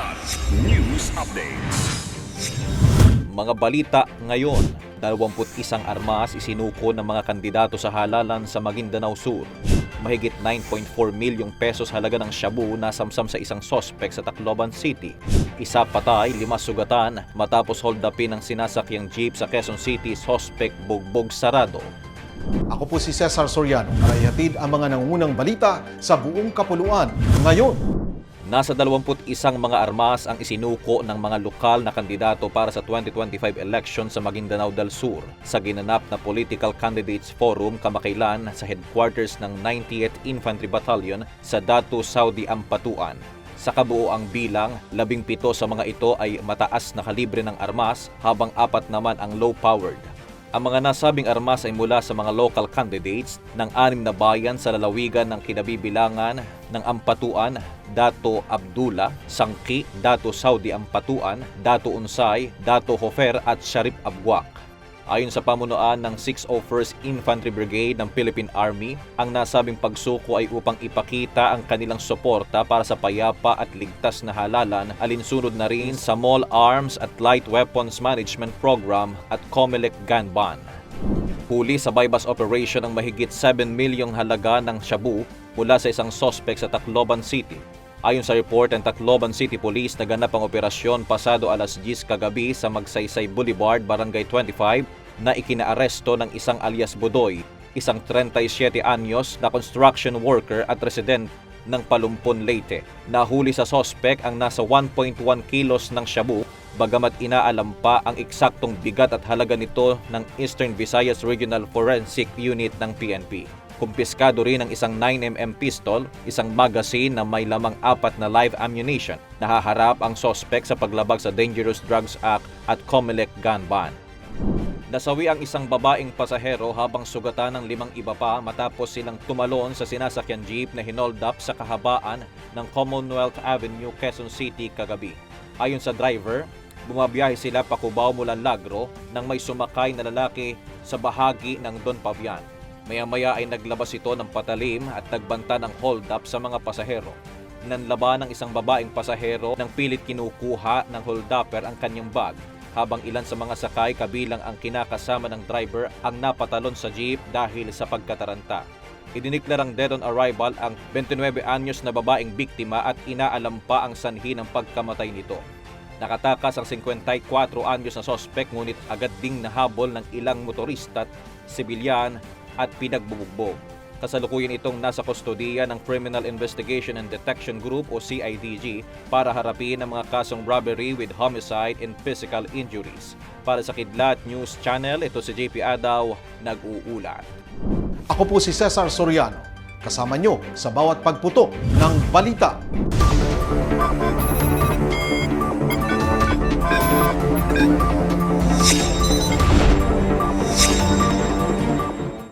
Ulat News Updates. Mga balita ngayon, 21 armas isinuko ng mga kandidato sa halalan sa Maguindanao Sur. Mahigit 9.4 milyong pesos halaga ng shabu na samsam sa isang sospek sa Tacloban City. Isa patay, lima sugatan matapos hold upin ng sinasakyang jeep sa Quezon City sospek bugbog sarado. Ako po si Cesar Soriano para ihatid ang mga nangungunang balita sa buong kapuluan ngayon. Nasa 21 mga armas ang isinuko ng mga lokal na kandidato para sa 2025 election sa Maguindanao del Sur sa ginanap na Political Candidates Forum kamakailan sa headquarters ng 90th Infantry Battalion sa Datu, Saudi Ampatuan. Sa kabuoang bilang, labing pito sa mga ito ay mataas na kalibre ng armas habang apat naman ang low-powered. Ang mga nasabing armas ay mula sa mga local candidates ng anim na bayan sa lalawigan ng kinabibilangan ng Ampatuan, Dato Abdullah, Sangki, Dato Saudi Ampatuan, Dato Unsay, Dato Hofer at Sharif Abwak. Ayon sa pamunuan ng 601st Infantry Brigade ng Philippine Army, ang nasabing pagsuko ay upang ipakita ang kanilang suporta para sa payapa at ligtas na halalan alinsunod na rin sa Small Arms at Light Weapons Management Program at COMELEC Gun Ban. Huli sa bypass operation ang mahigit 7 milyong halaga ng shabu mula sa isang sospek sa Tacloban City. Ayon sa report ng Tacloban City Police, naganap ang operasyon pasado alas 10 kagabi sa Magsaysay Boulevard, Barangay 25 na ikinaaresto ng isang alias Budoy, isang 37 anyos na construction worker at resident ng Palumpon, Leyte. Nahuli sa sospek ang nasa 1.1 kilos ng shabu bagamat inaalam pa ang eksaktong bigat at halaga nito ng Eastern Visayas Regional Forensic Unit ng PNP. Kumpiskado rin ang isang 9mm pistol, isang magazine na may lamang apat na live ammunition. Nahaharap ang sospek sa paglabag sa Dangerous Drugs Act at COMELEC gun ban. Nasawi ang isang babaeng pasahero habang sugatan ng limang iba pa matapos silang tumalon sa sinasakyan jeep na hinold up sa kahabaan ng Commonwealth Avenue, Quezon City kagabi. Ayon sa driver, bumabiyahe sila pa Cubao mula Lagro nang may sumakay na lalaki sa bahagi ng Don Pavian. Maya-maya ay naglabas ito ng patalim at nagbanta ng hold up sa mga pasahero. Nanlaban ng isang babaeng pasahero nang pilit kinukuha ng hold-upper ang kanyang bag habang ilan sa mga sakay kabilang ang kinakasama ng driver ang napatalon sa jeep dahil sa pagkataranta. Idiniklarang dead on arrival ang 29 anyos na babaeng biktima at inaalam pa ang sanhi ng pagkamatay nito. Nakatakas ang 54 anyos na sospek ngunit agad ding nahabol ng ilang motorista at sibilyan at pinagbubugbog. Kasalukuyan itong nasa kustodiya ng Criminal Investigation and Detection Group o CIDG para harapin ang mga kasong robbery with homicide and physical injuries. Para sa Kidlat News Channel, ito si JP Adaw, nag-uulat. Ako po si Cesar Soriano. Kasama nyo sa bawat pagputo ng balita.